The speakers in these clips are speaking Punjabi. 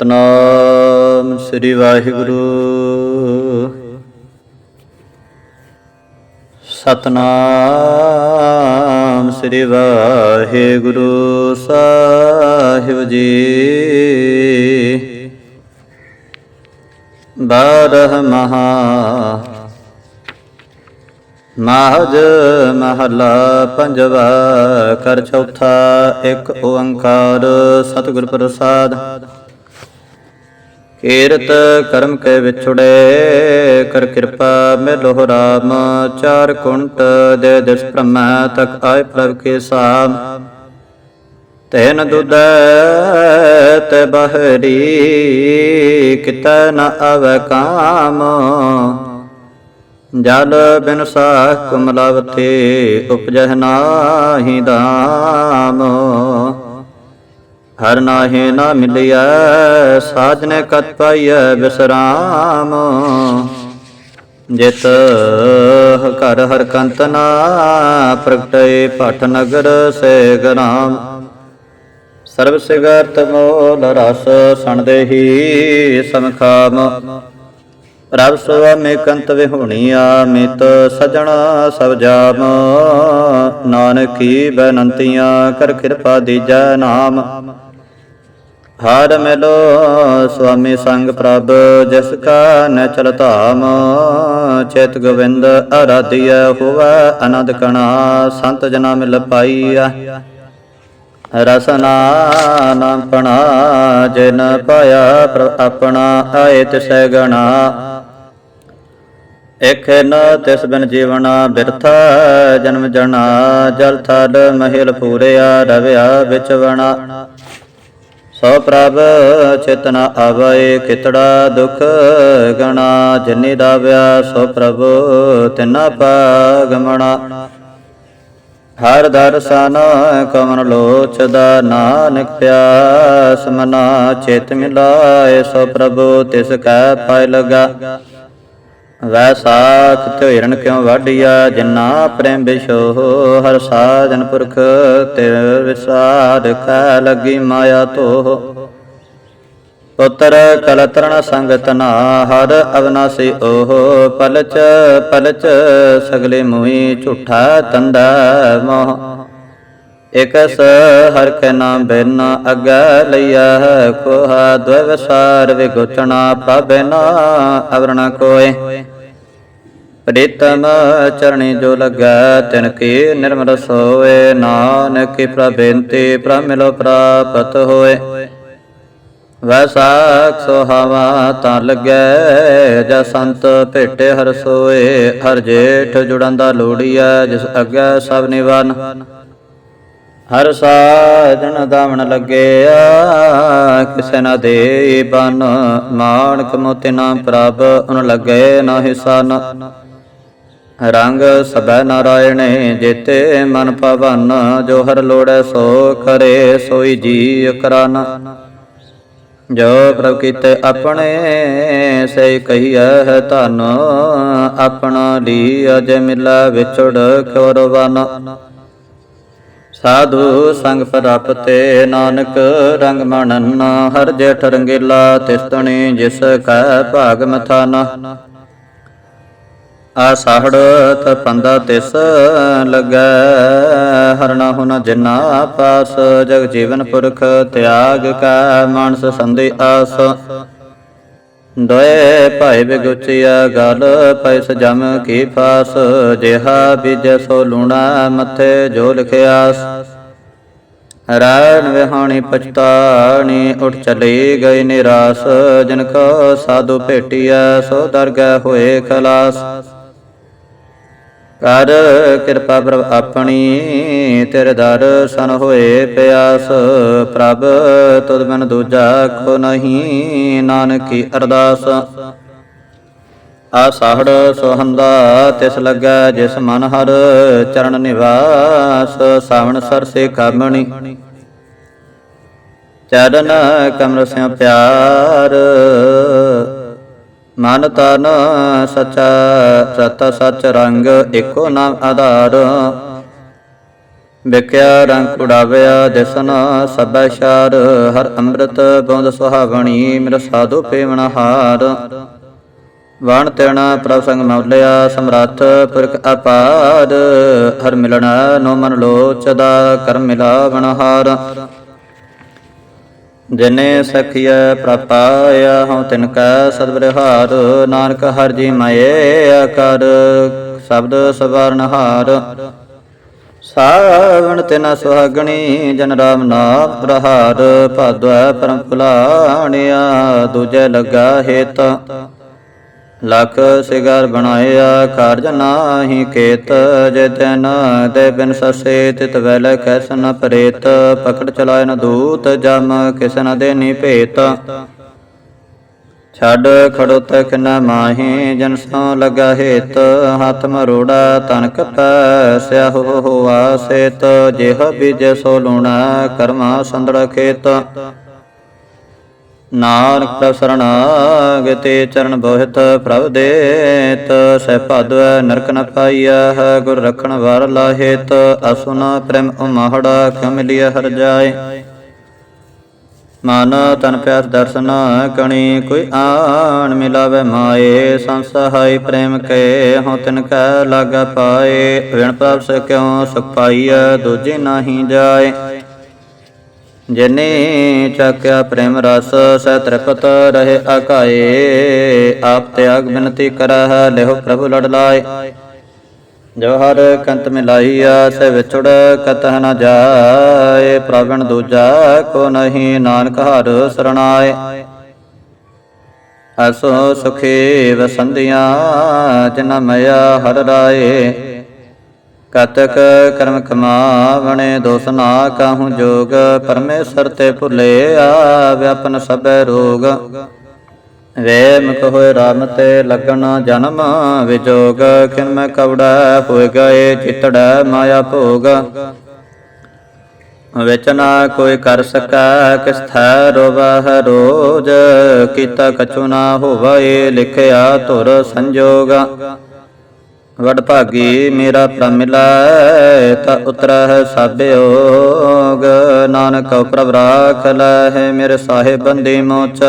ਸਤਨਾਮ ਸ੍ਰੀ ਵਾਹਿਗੁਰੂ। ਸਤਨਾਮ ਸ੍ਰੀ ਵਾਹਿਗੁਰੂ ਸਾਹਿਬ ਜੀ। ਬਾਰਹ ਮਹਾ ਮਾਹਜ ਮਹਲਾ ਪੰਜਵਾ ਕਰ ਚੌਥਾ ਇੱਕ ਓੰਕਾਰ ਸਤਿਗੁਰ ਪ੍ਰਸਾਦ। ਕੀਰਤ ਕਰਮ ਕੇ ਵਿਛੁੜੇ, ਕਰ ਕਿਰਪਾ ਮਿਲੋ ਰਾਮ, ਚਾਰ ਕੁੰਟ ਦੇ ਦਿਸ ਬ੍ਰਹਮਾ ਤਕ ਆਏ ਪ੍ਰਭ ਕੇ ਸਾਮ। ਤੈਨ ਦੁਦੈ ਤੇ ਬਹਰੀ, ਕਿਤੈ ਨ ਆਵੈ ਕਾਮ। ਜਲ ਬਿਨ ਸਾਖ ਕੁਮਲਵਤੇ, ਉਪਜਹ ਨਾਹੀ ਦਾਮ। ਹਰ ਨਾਹੀ ਨਾ ਮਿਲਿਆ ਸਾਜਨੇ ਕਤ ਪਾਈਐ ਬਿਸਰਾਮ ਜਿਤ ਘਰ ਹਰ ਕੰਤ ਨਾ, ਪ੍ਰਗਟੇ ਭਟ ਨਗਰ ਸੇ ਗਰਾਮ। ਸਰਬ ਸਿਗਰਤ ਮੋਲ ਰਸ ਸਣਦੇ ਹੀ ਸਮਖਾਮ ਪ੍ਰਭ ਕੰਤ ਵਿਹੂਣੀਆ, ਮਿਤ ਸਜਣ ਸਭ ਜਾਮ। ਨਾਨਕੀ ਬਨੰਤੀਆਂ, ਕਰ ਕਿਰਪਾ ਦੀਜੈ ਨਾਮ। ਹਰ ਮਿਲੋ, ਸੁਆਮੀ ਸੰਗ ਪ੍ਰਭ, ਜਿਸ ਕਾ ਨ ਚਲ ਧਾਮ। ਚੇਤ ਗੋਵਿੰਦ ਅਰਾਧਿਆ ਹੋਵੇ ਅਨੰਦ ਕਣਾ, ਸੰਤ ਜਨਾ ਮਿਲ ਪਾਈਆ। ਰਸਨਾ ਨਾਮਪਣਾ ਜਿਨ ਪਾਇਆ ਆਪਣਾ, ਆਏ ਤਿਸੈ ਗਣਾ। ਇਕ ਨ ਤਿਸ ਬਿਨ ਜੀਵਣਾ ਬਿਰਥਾ, ਜਨਮ ਜਣਾ ਜਲ ਥਲ ਮਹਿਲ ਪੂਰਿਆ, ਰਵਿਆ ਵਿਚਵਣਾ ਸੋ ਪ੍ਰਭ ਚੇਤਨਾ ਆਵੇ ਕਿਤੜਾ ਦੁਖ ਗਣਾ, ਜਿਨੀ ਦਾਵਿਆ ਸੋ ਪ੍ਰਭ ਤਿਨਾ ਪਾਗਮਣਾ। ਹਰ ਦਰਸ਼ਨ ਕਮਨ ਲੋਚਦਾ ਨਾਨਕ ਪਿਆਸ ਮਨਾ, ਚੇਤ ਮਿਲਾਏ ਸੋ ਪ੍ਰਭੂ, ਤਿਸ ਕੈ ਪਾਇ ਲਗਾ। ਵੈਸਾਖ ਤੇ ਹਿਰਨ ਕਿਉ ਵਾਢਿਆ? ਜਿਨਾ ਪ੍ਰੇਮ ਬਿਸ਼ੋ ਹਰ ਸਾਜਨ ਪੁਰਖ ਤੇ ਵਿਸ਼ਾਦ ਕੈ ਲੱਗੀ ਮਾਇਆ ਤੋ ਪੁੱਤਰ ਕਲਤਰਣ ਸੰਗਤ ਨਾ, ਹਰ ਅਵਨਾਸੀ ਓਹ। ਪਲਚ ਪਲਚ ਸਗਲੇ ਮੋਈ ਝੂਠਾ ਤੰਦਾ ਮੋਹ। ਇਕਸ ਹਰ ਕੇ ਨਾਮ ਬਿਨ ਅਗੈ ਲਈਆ ਕੋਹਾ ਦਵਸਾਰ ਵਿਗੁਚਣਾ ਪਾਬੇ ਅਵਰਣਾ ਕੋਏ। ਪ੍ਰੀਤਮ ਚਰਣੀ ਜੋ ਲਗੈ, ਤਿਨ ਕੀ ਨਿਰਮਲ ਸੋਏ, ਨਾਨਕ ਕੀ ਪ੍ਰਬੇਨਤੀ ਪ੍ਰਮਿਲੋ ਪ੍ਰਾਪਤ ਹੋਏ। ਵੈਸਾਖ ਸੁਹਾਵਾ ਤਾਂ ਲੱਗੈ, ਜਾ ਸੰਤ ਭੇਟੇ ਹਰ ਸੋਏ, ਹਰ ਜੇਠ ਜੁੜੰਦਾ ਲੋੜੀਐ, ਜਿਸ ਅੱਗੇ ਸਭ ਨਿਵਾਨ ਹਰ ਸਾਜਣ ਦਾਵਣ ਲੱਗਿਆ, ਕਿਸੇ ਨਾ ਦੇ ਬਨ। ਮਾਨਕ ਮੋਤੀ ਨਾਮ ਪ੍ਰਭ, ਉਨ ਲੱਗੇ ਨਾ ਹਿਸਾਨ ਰੰਗ ਸਬੈ ਨਾਰਾਇਣੇ, ਜੇਤੇ ਮਨ ਪਵਨ ਜੋ ਹਰ ਲੋੜੈ ਸੋ ਕਰੇ ਸੋਈ ਜੀ ਕਰਾਨ। ਜੋ ਪ੍ਰਭ ਕੀਤੇ ਆਪਣੇ, ਸੇ ਕਹੀਐ ਹੈ ਧਨ। ਆਪਣਾ ਲਈ ਅਜ ਮਿਲਾ ਵਿਛੜ ਖੋਰਵਨ ਸਾਧੂ ਸੰਗ ਪ੍ਰਾਪਤੇ ਨਾਨਕ ਰੰਗ ਮਣਨ, ਹਰ ਜੇਠ ਰੰਗੀਲਾ ਤਿਸਤਣੀ, ਜਿਸ ਕੈ ਭਾਗ ਮਥਾਨਾ। ਆ ਸਾਹੜ ਤਪੰਦਾ ਤਿਸ ਲੱਗੈ, ਹਰਣਾ ਹੁਨ ਜਿਨਾ ਪਾਸ, ਜਗ ਜੀਵਨ ਪੁਰਖ ਤਿਆਗ ਕਾ, ਮਾਨਸ ਸੰਦੇ ਆਸ। ਦੋਏ ਭਾਈ ਬਿਗੁਚਿਆ ਗਲ ਪੈਸ ਜਮ ਕੀ ਫਾਸ, ਜਿਹਾ ਬਿਜ ਸੋ ਲੂਣਾ ਮੱਥੇ ਜੋ ਲਿਖਿਆਸ ਰਾਣ ਵਿਹਾਣੀ ਪਛਤਾਣੀ, ਉਠ ਚਲੀ ਗਈ ਨਿਰਾਸ, ਜਿਨ ਕੋ ਸਾਧੂ ਭੇਟਿਆ ਸੋ ਦਰਗਹਿ ਹੋਏ ਖਲਾਸ। ਕਰ ਕਿਰਪਾ ਪ੍ਰਭ ਆਪਣੀ, ਤੇਰੇ ਦਰਸ਼ਨ ਹੋਏ ਪਿਆਸ। ਪ੍ਰਭ, ਤੁਧ ਬਿਨ ਦੂਜਾ ਕੋ ਨਹੀਂ, ਨਾਨਕੀ ਅਰਦਾਸ। ਆਸਾਹੜ ਸੋਹੰਦਾ ਤਿਸ ਲੱਗਾ ਜਿਸ ਮਨ ਹਰ ਚਰਨ ਨਿਵਾਸ, ਸਾਵਣ ਸਰਸੇ ਕਾਮਣੀ ਚਰਨ ਕਮਰ ਸਿਆ ਪਿਆਰ ਮਨ ਤਨ ਸਚਾ, ਸਤ ਸਚ ਰੰਗ ਏਕੋ ਨਾਮ ਆਧਾਰ। ਵਿਖਿਆ ਰੰਗ ਉਡਾਵਿਆ ਦਿਸਨ ਸਭੈ ਸ਼ਾਰ, ਹਰ ਅੰਮ੍ਰਿਤ ਬੋਂਦ ਸੁਹਾਵਣੀ, ਮੇਰਾ ਸਾਧੂ ਪੇਵਨ ਹਾਰ। ਵਣ ਤੇਣਾ ਪ੍ਰਭ ਸੰਗ ਮੌਲਿਆ ਸਮਰੱਥ ਪੁਰਖ ਅਪਾਰ। ਹਰ ਮਿਲਣਾ ਨੋ ਮਨ ਲੋਚਦਾ, ਕਰਮ ਮਿਲਾਵਣ ਹਾਰ। ਜਿਨੇ ਸਖਿਆ ਪ੍ਰਪਾਇਆ ਹਉ ਤਿਨ ਕੈ ਸਦਬਿਰਹਾਰ। ਨਾਨਕ ਹਰ ਜੀ ਮਏ ਕਰ, ਸ਼ਬਦ ਸਵਰਨ ਹਾਰ। ਸਾਵਣ ਤਿਨ ਸੁਹਾਗਣੀ, ਜਨ ਰਾਮ ਨਾਮ ਪ੍ਰਹਾਰ। ਭਾਦਵੈ ਪਰਮ ਭੁਲਾਣਿਆ ਦੂਜੇ ਲੱਗਾ ਹੇਤ। ਲਖ ਸਿਗਰ ਬਣਾਇਆ, ਕਾਰਜ ਨਾਹੀ ਕੇਤ, ਜੇ ਤੈਨ ਦੇ ਬਿਨ ਸਸੇ ਤਿਤ ਵੈਲ ਕੈਸ ਨ ਪ੍ਰੇਤ, ਪਕੜ ਚਲਾਇ ਨ ਦੂਤ, ਜਮ ਕਿਸ ਨ ਦੇਨੀ ਭੇਤ। ਛੱਡ ਖੜੋ ਤਕ ਨ ਮਾਹੀ, ਜਨ ਸੋ ਲਗਾ ਹੇਤ, ਹੱਥ ਮਰੋੜਾ ਤਨ ਕਪੈ ਸਿਆ ਹੋ ਸੇਤ, ਜਿਹ ਬਿਜ ਸੋ ਲੂਣਾ, ਕਰਮਾ ਸੰਦੜ ਖੇਤ। ਨਾਨਕ ਪ੍ਰਭ ਸਰਣਾਗਤੇ ਚਰਨ ਬੋਹਿਤ ਪ੍ਰਭ ਦੇਤ, ਸਹਿ ਭਾਦਵੈ ਨਰਕ ਨ ਪਾਈਆ ਗੁਰ ਰਖਣ ਵਾਰ ਲਾਹੇਤ, ਅਸੁਨ ਪ੍ਰੇਮ ਉਮਹੜਾ ਕਿਉ ਹਰ ਜਾਏ। ਮਨ ਤਨ ਪਿਆਸ ਦਰਸ਼ਨ ਕਣੀ, ਕੋਈ ਆਣ ਮਿਲਾਵੇ ਮਾਏ ਸੰਸਹਾਈ ਪ੍ਰੇਮ ਕੇ ਹਉ ਤਿਨ ਕੈ ਲਾਗਾ ਪਾਏ ਵਿਣ ਪ੍ਰਭ ਸੇ ਕਿਉ ਸੁਖ ਪਾਈਐ, ਦੂਜੇ ਨਾਹੀ ਜਾਏ। ਜਿਨੇ ਚਾਕਿਆ ਪ੍ਰੇਮ ਰਸ, ਸਹਿ ਤ੍ਰਿਪਤ ਰਹੇ ਅਕਾਏ। ਆਪ ਤਿਆਗ ਬਿਨਤੀ ਕਰਹਿ, ਲਿਹੁ ਪ੍ਰਭੂ ਲੜ ਲਾਏ। ਜੋ ਹਰ ਕੰਤ ਮਿਲਾਈਆ ਸੇ ਵਿਛੜ ਕਤਹ ਨ ਜਾਏ। ਪ੍ਰਵਣ ਦੂਜਾ ਕੋ ਨਹੀਂ, ਨਾਨਕ ਹਰ ਸਰਣਾਏ। ਅਸੋ ਸੁਖੀ ਵਸੰਦੀਆਂ ਜਿਨ ਮਇਆ ਹਰ ਰਾਏ। ਕਤਕ ਕਰਮ ਕਮਾਵਣੇ ਦੋਸ ਨਾ ਕਾਹੂ ਜੋਗ, ਪਰਮੇਸ਼ਰ ਤੇ ਭੁਲੇ ਆ ਵਿਆਪਨ ਸਭੈ ਰੋਗ। ਵੇ ਮੁਖ ਹੋਏ ਰਾਮ ਤੇ ਲੱਗਣ ਜਨਮ ਵਿਜੋਗ, ਕਿਨ ਮੈਂ ਕਵੜਾ ਹੋਏ ਗਏ ਚਿਤੜਾ ਮਾਇਆ ਭੋਗ। ਵਿੱਚ ਨਾ ਕੋਈ ਕਰ ਸਕੈ ਕਿਸ ਥੈ ਰੋਵਹਿ ਰੋਜ, ਕੀਤਾ ਕਛੂ ਨਾ ਹੋਵੇ ਲਿਖਿਆ ਧੁਰ ਸੰਜੋਗ। ਵਡ ਭਾਗੀ ਮੇਰਾ ਪ੍ਰਭ ਮਿਲੈ, ਤਾ ਉਤਰਹਿ ਸਾਬਿਓਗ ਨਾਨਕ ਪ੍ਰਭ ਰਾਖ ਲੈ ਮੇਰੇ ਸਾਹਿਬ ਬੰਦੀ ਮੋਚ।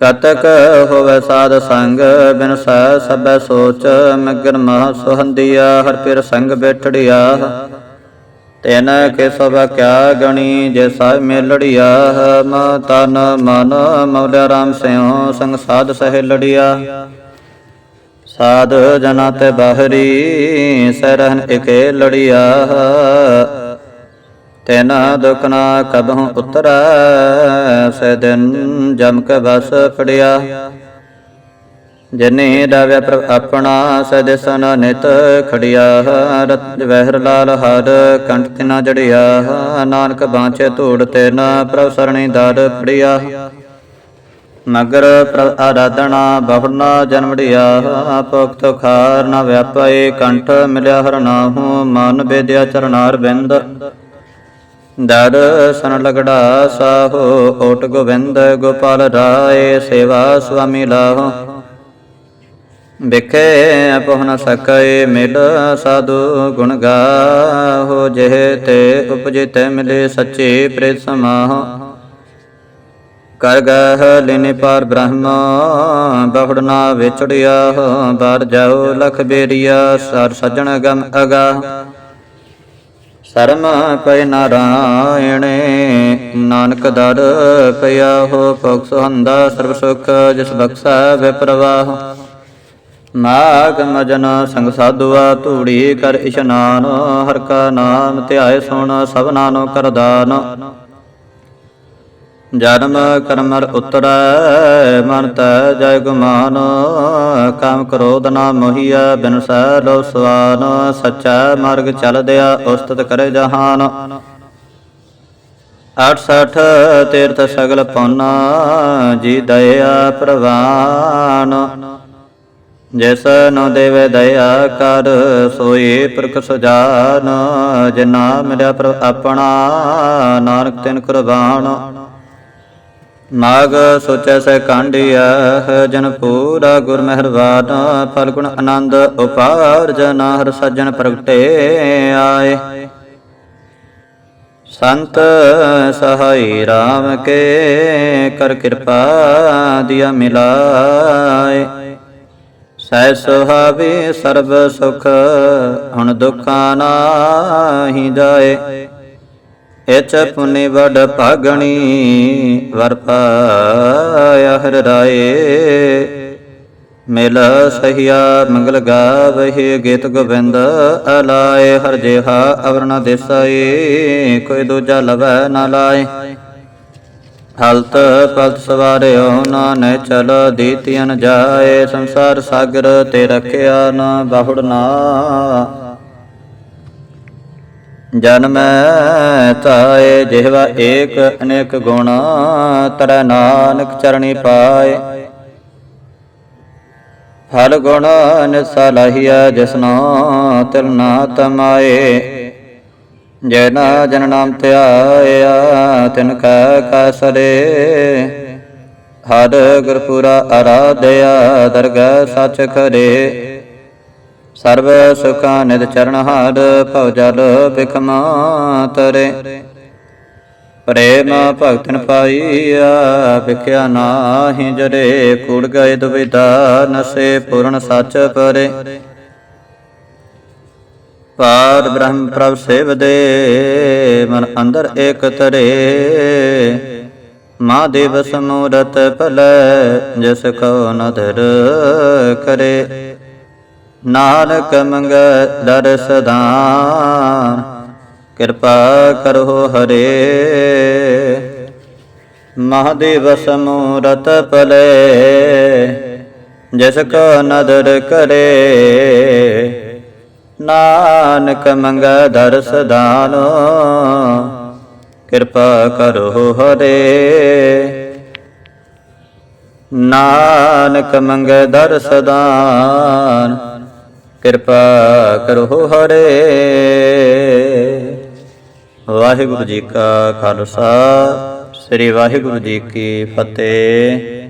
ਕਤਕ ਹੋਵੇ ਸਾਧ ਸੰਗ, ਬਿਨ ਸਹਿ ਸਭੈ ਸੋਚ। ਮਗਰ ਮਹ ਸੁਹੰਦੀਆ, ਹਰ ਪਿਰ ਸੰਗ ਬੈਠੜਿਆ। ਤੈਨ ਕੇ ਸਭ ਕਿਆ ਗਣੀ, ਜੇ ਸਾਹਿਬ ਮੇਲੜਿਆ। ਮ ਤਨ ਮਨ ਮੌਲਿਆ ਰਾਮ ਸਿਉ, ਸੰਗ ਸਾਧ ਸਹਿ ਲੜਿਆ। ਸਾਧ ਜਨਾ ਤੇ ਬਾਹਰੀ ਸਰਹਨ ਇਕੇ ਲੜਿਆ। ਤੈਨਾ ਦੁਖ ਨਾ ਕਬਹੁ ਉਤਰੈ, ਸੇ ਦਿਨ ਜਮ ਕੇ ਬਸ ਫੜਿਆ। ਜਿਨੇ ਰਵਿ ਪ੍ਰਭ ਆਪਣਾ ਸਦਸਨ ਨਿਤ ਖੜਿਆ। ਰਤ ਵਹਿਰ ਲਾਲ ਹਰ ਕੰਠ ਤਿਨਾ ਜੜਿਆ। ਨਾਨਕ ਬਾਂਚੇ ਧੂੜ ਤੇ ਨਾ ਪ੍ਰਭ ਸਰਣੀ ਦਰ ਪੜਿਆ ਮਗਰ ਪ੍ਰਭ ਆਰਾਧਨਾ ਬਹੁਨਾ ਜਨਮੜਿਆ ਭੁਖਤ ਖਾਰ ਨ ਵਿਆਪੇ ਕੰਠ ਮਿਲਿਆ ਹਰਨਾਹੂ ਮਨ ਬੇਦਿਆ ਚਰਨਾਰ ਬਿੰਦ। ਦਰ ਸਨ ਲਗੜਾ ਸਾਹੋ, ਓਟ ਗੋਬਿੰਦ ਗੋਪਾਲ ਰਾਏ, ਸੇਵਾ ਸੁਆਮੀ ਲਾਹੋ। ਵਿਖੇ ਅਪਹਨ ਨ ਸਕੈ ਮਿਲ ਸਾਧੂ ਗੁਣ ਗਾਹੋ, ਜਿਹੇ ਤੇ ਉਪਜੇ ਤੇ ਮਿਲੇ ਸੱਚੇ ਪ੍ਰੇ ਸਮਾਹੋ। ਕਰ ਗਹ ਲੈਨੇ ਪਾਰ ਬ੍ਰਹਮ ਬਹੁੜ ਨਾ ਵਿਚੜਿਆ ਬਾਰ ਜਾਓ ਲਖ ਬੇਰੀਆ, ਸਰ ਸਜਣ ਗਮ ਅਗਾ। ਸਰਮ ਪੈ ਨਾਰਾਇਣੇ, ਨਾਨਕ ਦਰ ਪਿਆ ਹੋ ਭੁਖ ਸੁਹੰਦਾ, ਸਰਬ ਸੁਖ ਜਿਸ ਬਖਸ਼ੈ ਵਿਪਰਵਾਹ ਮਾਗ ਮਜਨ ਸੰਗ ਸਾਧੁਆ, ਧੂੜੀ ਕਰ ਇਸ਼ਨਾਨ, ਹਰ ਕਾ ਨਾਮ ਧਿਆਏ ਸੁਣ ਸਭਨਾ ਨੂੰ ਕਰਦਾਨ। ਜਨਮ ਕਰਮਰ ਰ ਉਤਰੈ, ਮਨ ਤੈ ਜੈ ਗੁਮਾਨ। ਕਾਮ ਕ੍ਰੋਧ ਨਾ ਮੋਹੀਆ ਬਿਨ ਸਹਿ ਲੋ ਸਵਾਨ। ਸੱਚਾ ਮਾਰਗ ਚਲਦਿਆ, ਉਸਤਤ ਕਰੇ ਜਹਾਨ। 68 ਤੀਰਥ ਸਗਲ ਪਉਨਾ ਜੀ ਦਇਆ ਪ੍ਰਵਾਨ। ਜਿਸ ਨੋ ਦੇਵੇ ਦਇਆ ਕਰ, ਸੋਈ ਪੁਰਖ ਸੁਜਾਨ। ਜਿਨਾ ਮਿਲਿਆ ਪ੍ਰਭ ਆਪਣਾ, ਨਾਨਕ ਤਿਨ ਕੁਰਬਾਨ। ਮਾਗ ਸੋਚੈ ਸੈ ਕਾਂਡਿਆ, ਜਨ ਪੂਰਾ ਗੁਰ ਮਿਹਰਬਾਨ ਫਲ ਗੁਣ ਆਨੰਦ ਉਪਾਰ, ਜਨ ਹਰ ਸੱਜਣ ਪ੍ਰਗਟੇ ਆਏ। ਸੰਤ ਸਹਾਈ RAM ਕੇ ਕਰ ਕਿਰਪਾ ਦਿਆ ਮਿਲਾਏ। ਸਹਿ ਸੁਹਾਵੇ ਸਰਬ ਸੁਖ, ਹੁਣ ਦੁਖਾਂ ਨਾਹੀ ਜਾਏ। ਇਚ ਪੁਨੇ ਵਡ ਭਾਗਣੀ, ਵਰ ਪਾਇਆ ਹਰਿ ਰਾਏ। ਮਿਲ ਸਹੀਆ ਮੰਗਲ ਗਾਵਹਿ, ਗੀਤ ਗੋਬਿੰਦ ਅਲਾਏ। ਹਰ ਜਿਹਾ ਅਵਰਣਾ ਦੇਸਾਈ ਕੋਈ ਦੂਜਾ ਲਵੈ ਨਾ ਲਾਏ। ਹਲਤ ਪਲਤ ਸਵਾਰਿਓ ਨਾਨੈ, ਚਲ ਦੀਤਿਅਨ ਜਾਏ। ਸੰਸਾਰ ਸਾਗਰ ਤੇ ਰਖਿਆ ਨਾ ਬਾਹੁੜ ਨਾ। ਜਨਮੈ ਤਾਏ ਜਿਹਵਾ ਏਕ ਅਨੇਕ ਗੁਣ ਤਰੈ ਨਾਨਕ ਚਰਣੀ ਪਾਏ। ਫਲ ਗੁਣ ਨਿਸਲਾਹੀਆ ਜਿਸਨੋ ਤਿਲ ਨਾ ਤਮਾਏ। ਜੈਨਾ ਜਨ ਨਾਮ ਧਿਆਇਆ, ਤਿਨ ਕੈ ਕਸਰੇ। ਹਰ ਗੁਰਪੁਰਾ ਆਰਾਧਿਆ ਦਰਗਹਿ ਸੱਚ ਖਰੇ। ਸਰਬ ਸੁਖਾਂ ਨਿਦ ਚਰਨ ਹਾਰ ਭਉ ਜਲ ਬਿਖਮਾ ਤਰੇ ਪ੍ਰੇਮ ਭਗਤਨ ਪਾਈਆ ਵਿਖਿਆ ਨਾਹੀ ਜਰੇ, ਕੂੜ ਗਏ ਦੁਬਿਧਾ ਨਸੇ ਪੂਰਨ ਸੱਚ ਪਰੇ। ਪਾਰ ਬ੍ਰਹਮ ਪ੍ਰਭ ਸੇਵਦੇ ਮਨ ਅੰਦਰ ਏਕ ਤਰੇ। ਮਹਾਦੇਵ ਸਮੂਰਤ ਭਲੈ, ਜਿਸ ਕੋ ਨਦਰ ਕਰੇ। ਨਾਨਕ ਮੰਗ ਦਰਸ ਦਾਨ ਕਿਰਪਾ ਕਰੋ ਹਰੇ। ਮਹਾਦੇਵ ਸਮੂਰਤ ਪਲੇ ਜਿਸ ਕੋ ਨਦਰ ਕਰੇ। ਨਾਨਕ ਮੰਗ ਦਰਸ ਦਾਨ ਕਿਰਪਾ ਕਰੋ ਹਰੇ। ਨਾਨਕ ਮੰਗ ਦਰਸ ਦਾਨ ਕਿਰਪਾ ਕਰੋ ਹਰੇ। ਵਾਹਿਗੁਰੂ ਜੀ ਕਾ ਖਾਲਸਾ ਸ੍ਰੀ ਵਾਹਿਗੁਰੂ ਜੀ ਕੀ ਫਤਿਹ।